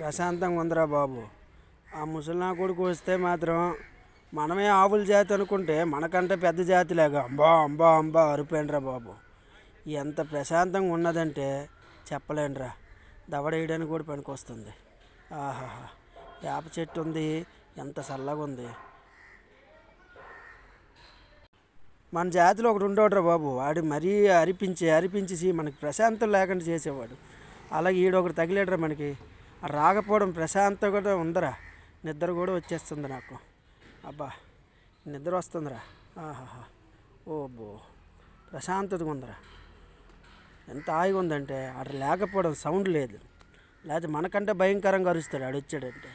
ప్రశాంతంగా ఉందిరా బాబు. ఆ ముసలినా కొడుకు వస్తే మాత్రం మనమే ఆవుల జాతి అనుకుంటే మనకంటే పెద్ద జాతిలాగా అంబా అంబా అంబా అరిపోయినరా బాబు. ఎంత ప్రశాంతంగా ఉన్నదంటే చెప్పలేనురా. దవడేయడానికి కూడా పనికొస్తుంది ఆహాహా. వేప చెట్టు ఉంది. ఎంత చల్లగా ఉంది. మన జాతిలో ఒకటి ఉండోడ్రా బాబు. వాడు మరీ అరిపించి అరిపించేసి మనకి ప్రశాంతం లేకుండా చేసేవాడు. అలాగే ఈడొకటి తగిలేడరా మనకి. రాకపోవడం ప్రశాంతత కూడా ఉందరా. నిద్ర కూడా వచ్చేస్తుంది నాకు. అబ్బా నిద్ర వస్తుందిరా. ఆహాహా. ఓ బో ప్రశాంతతగా ఉందిరా. ఎంత హాయిగా ఉందంటే అక్కడ లేకపోవడం సౌండ్ లేదు. లేకపోతే మనకంటే భయంకరంగా అరుస్తాడు ఆడు వచ్చాడంటే.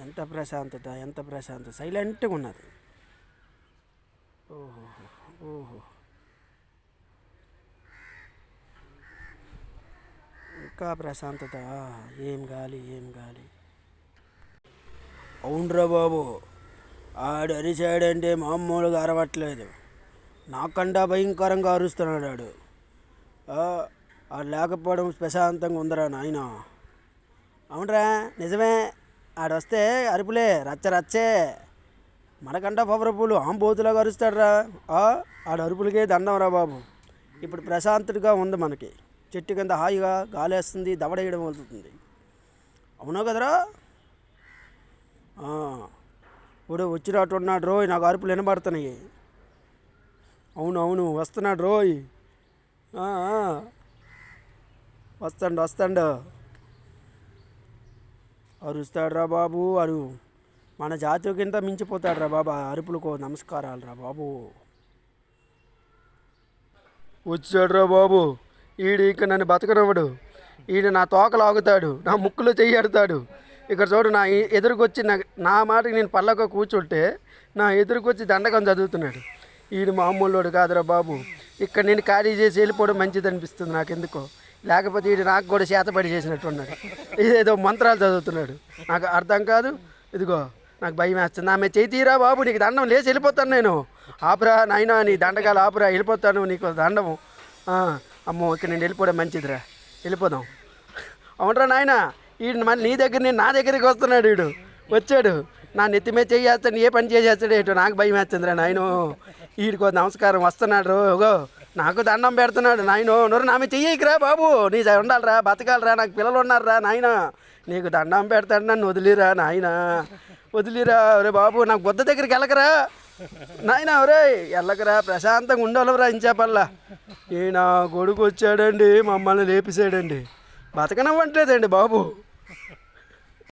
ఎంత ప్రశాంతత ఎంత ప్రశాంతత సైలెంట్గా ఉన్నది. ఓహో ఓహో. ఇంకా ప్రశాంతత. ఏం గాలి ఏం గాలి. అవునరా బాబు ఆడు అరిచాడంటే మామూలుగా అరవట్లేదు. నాకండా భయంకరంగా అరుస్తున్నాడు ఆడు. ఆ, ఆడు లేకపోవడం ప్రశాంతంగా ఉందరా నాయన. అవునరా నిజమే. ఆడొస్తే అరుపులే రచ్చ రచ్చే. మనకంట పవరపులు ఆంబోతులాగా అరుస్తాడురా. ఆ, ఆడ అరుపులకే దండం రా బాబు. ఇప్పుడు ప్రశాంతుడిగా ఉంది మనకి. చెట్టు కింద హాయిగా గాలేస్తుంది దవడేయడం అవుతుంది అవునా కదరా? ఇప్పుడు వచ్చినట్టు ఉన్నాడు రోయ్ నాకు అరుపులు వినబడుతున్నాయి. అవును అవును వస్తున్నాడు రోయ్. వస్తాడు వస్తాడు. అరుస్తాడు రా బాబు అరు. మన జాతి కింద మించిపోతాడు రా బాబా అరుపులకు నమస్కారాలు రా బాబు. వచ్చాడు రా బాబు. ఈడు ఇక నన్ను బతకనివ్వడు. ఈడు నా తోకలు ఆగుతాడు నా ముక్కులో చెయ్యడతాడు ఇక్కడ చూడు నా ఎదురుకొచ్చి నా నా మాటకి నేను పల్లక కూర్చుంటే నా ఎదురుకొచ్చి దండకం చదువుతున్నాడు. ఈడు మామూలుడు కాదురా బాబు. ఇక్కడ నేను ఖాళీ చేసి వెళ్ళిపోవడం మంచిది అనిపిస్తుంది నాకు ఎందుకో లేకపోతే ఈడు నాకు కూడా చేతపడి చేసినట్టు ఉన్నాడు. ఇదేదో మంత్రాలు చదువుతున్నాడు. నాకు అర్థం కాదు. ఇదిగో నాకు భయం వేస్తుంది. ఆమె చేయి బాబు నీకు దండం లేచి వెళ్ళిపోతాను నేను. ఆపురా నాయన నీ దండకాలు ఆపురా వెళ్ళిపోతాను నీకు దండము. అమ్మో ఇక్కడ నేను వెళ్ళిపోవడం మంచిదిరా. వెళ్ళిపోదాం. అవునరా నాయన ఈడు మళ్ళీ నీ దగ్గర నేను నా దగ్గరికి వస్తున్నాడు వీడు వచ్చాడు. నా నెత్తి మీద చేయేస్తాడు ఏ పని చేసేస్తాడు ఏటో నాకు భయం వేస్తుందిరా నాయను. వీడికి నమస్కారం వస్తున్నాడు ఓగో నాకు దండం పెడుతున్నాడు నాయనో. నువ్వు నా మీద చెయ్యకురా బాబు. నీ ఉండాలిరా బతకాలరా నాకు పిల్లలు ఉన్నారురా నాయన. నీకు దండం పెడతాడు నన్ను వదిలిరా నాయన. వదిలిరా రే బాబు నాకు బుద్ధ దగ్గరికి వెళ్ళకరా. నాయన ఒరే వెళ్ళకరా ప్రశాంతంగా ఉండాలిరా ఇంచేపల్లా. ఈ నా కొడుకు వచ్చాడండి మమ్మల్ని లేపేసాడండి బతకనివ్వట్లేదండి బాబు.